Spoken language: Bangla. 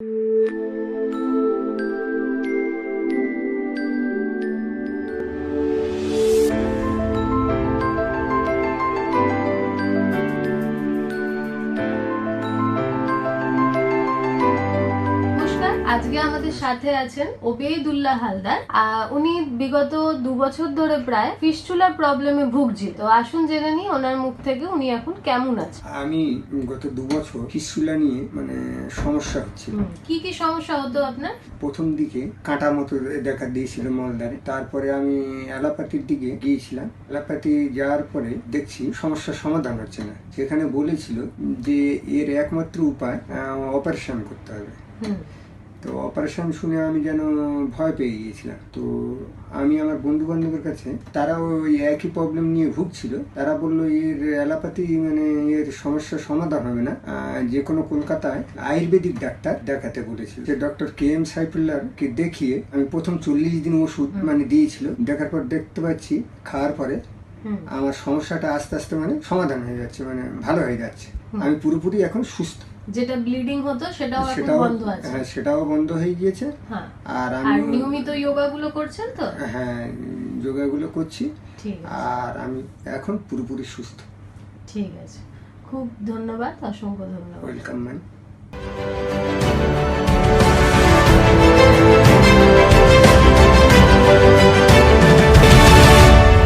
Música আজকে আমাদের সাথে আছেন ওবেদুল্লাহ হালদার। উনি বিগত দু বছর ধরে প্রায় ফিস্টুলার প্রবলেমে ভুগছিল তো আসুন জেনে নিই ওনার মুখ থেকে উনি এখন কেমন আছেন। আমি গত দু বছর ফিসুলা নিয়ে মানে সমস্যা হচ্ছিল। কি কি সমস্যা হতো আপনার? প্রথম দিকে কাঁটা মতো দেখা দিয়েছিল মলদারে। তারপরে আমি অ্যালোপ্যাথির দিকে গিয়েছিলাম। অ্যালোপ্যাথি যাওয়ার পরে দেখছি সমস্যার সমাধান হচ্ছে না। সেখানে বলেছিল যে এর একমাত্র উপায় অপারেশন করতে হবে। তো অপারেশন শুনে আমি যেন ভয় পেয়ে গিয়েছিলাম। তো আমি আমার বন্ধু বান্ধবের কাছে তারাও ওই একই প্রবলেম নিয়ে ভুগছিল। তারা বলল এর অ্যালোপ্যাথি মানে এর সমস্যার সমাধান হবে না। যে কোনো কলকাতায় আয়ুর্বেদিক ডাক্তার দেখাতে বলেছিল। যে ডক্টর কে এম সাইফুল্লাহকে দেখিয়ে আমি প্রথম চল্লিশ দিন ওষুধ মানে দিয়েছিল। দেখার পর দেখতে পাচ্ছি খাওয়ার পরে আমার সমস্যাটা আস্তে আস্তে মানে সমাধান হয়ে যাচ্ছে মানে ভালো হয়ে যাচ্ছে। আমি পুরোপুরি এখন সুস্থ। যেটা ব্লিডিং হতো সেটাও এখন বন্ধ আছে। হ্যাঁ সেটাও বন্ধ হয়ে গিয়েছে। হ্যাঁ। আর আমি নিয়মিত যোগা গুলো করছেন তো? হ্যাঁ যোগা গুলো করছি। ঠিক আর আমি এখন পুরোপুরি সুস্থ। ঠিক আছে। খুব ধন্যবাদ অসংখ্য ধন্যবাদ। Welcome ma'am